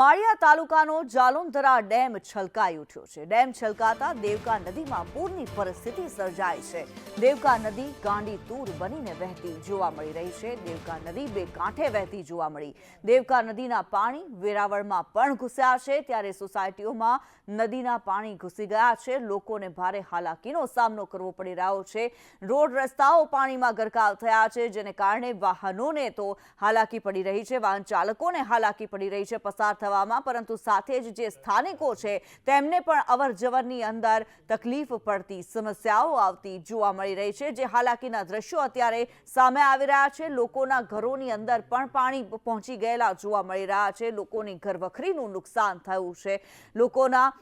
માળિયા તાલુકાનો જાલોંધરા dam છલકાઈ ઉઠ્યો છે. ડેમ છલકાતા દેવકા નદીમાં પૂરની પરિસ્થિતિ સર્જાઈ છે. દેવકા નદી ગાંડી તૂર બનીને વહેતી જોવા મળી રહી છે. દેવકા નદી બે કાંઠે વહેતી જોવા મળી. દેવકા નદીના પાણી વેરાવળમાં પણ ઘૂસ્યા છે. ત્યારે સોસાયટીઓમાં નદીના પાણી ઘૂસી ગયા છે. લોકોને ભારે હાલાકીનો સામનો કરવો પડી રહ્યો છે. રોડ રસ્તાઓ પાણીમાં ગરકાવ થયા છે, જેને કારણે વાહનોને તો હાલાકી પડી રહી છે. વાહન ચાલકોને હાલાકી પડી રહી છે. પસાર થવામાં, પરંતુ સાથે જ જે સ્થાનિકો છે, તેમને પણ અવર જવરની અંદર તકલીફ પડતી સમસ્યાઓ આવતી જોવા મળી રહી છે, જે હાલાકીના દ્રશ્યો અત્યારે સામે આવી રહ્યા છે. લોકોના ઘરોની અંદર પણ પાણી પહોંચી ગયેલા જોવા મળી રહ્યા છે. લોકોની ઘરવખરીનું નુકસાન થયું છે. લોકોના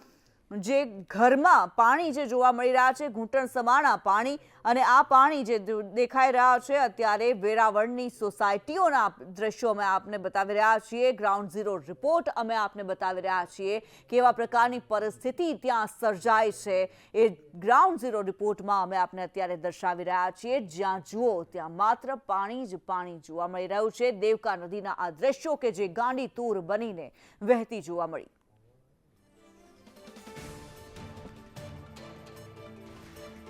જે ઘરમાં પાણી જે જોવા મળી રહ્યા છે, ઘૂંટણ સમાણા પાણી અને આ પાણી જે દેખાઈ રહ્યા છે, અત્યારે વેરાવળની સોસાયટીઓના દ્રશ્યો અમે આપને બતાવી રહ્યા છીએ. ગ્રાઉન્ડ ઝીરો રિપોર્ટ અમે આપને બતાવી રહ્યા છીએ કેવા પ્રકારની પરિસ્થિતિ ત્યાં સર્જાય છે. એ ગ્રાઉન્ડ ઝીરો રિપોર્ટમાં અમે આપને અત્યારે દર્શાવી રહ્યા છીએ. જ્યાં જુઓ, ત્યાં માત્ર પાણી જ પાણી જોવા મળી રહ્યું છે. દેવકા નદીના આ દ્રશ્યો કે જે ગાંડી તૂર બનીને વહેતી જોવા મળી.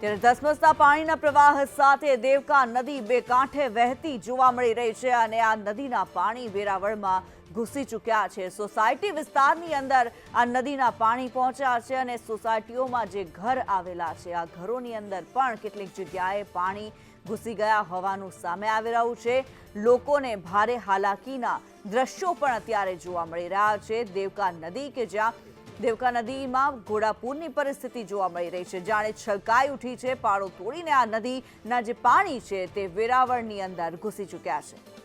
ત્યારે ધસમસતા પાણીના પ્રવાહ સાથે દેવકા નદી બે કાંઠે વહેતી જોવા મળી રહી છે અને આ નદીના પાણી વેરાવળમાં ઘૂસી ચૂક્યા છે. સોસાયટી વિસ્તારની અંદર આ નદીના પાણી પહોંચ્યા છે અને સોસાયટીઓમાં જે ઘર આવેલા છે, આ ઘરોની અંદર પણ કેટલીક જગ્યાએ પાણી ઘૂસી ગયા હોવાનું સામે આવી રહ્યું છે. લોકોને ભારે હાલાકીના દ્રશ્યો પણ અત્યારે જોવા મળી રહ્યા છે. દેવકા નદી કે જ્યાં દેવકા નદીમાં ઘોડાપૂરની પરિસ્થિતિ જોવા મળી રહી છે. જાણે છલકાઈ ઉઠી છે, પાળો તોડીને આ નદીના જે પાણી છે તે વેરાવળની અંદર ઘૂસી ચૂક્યા છે.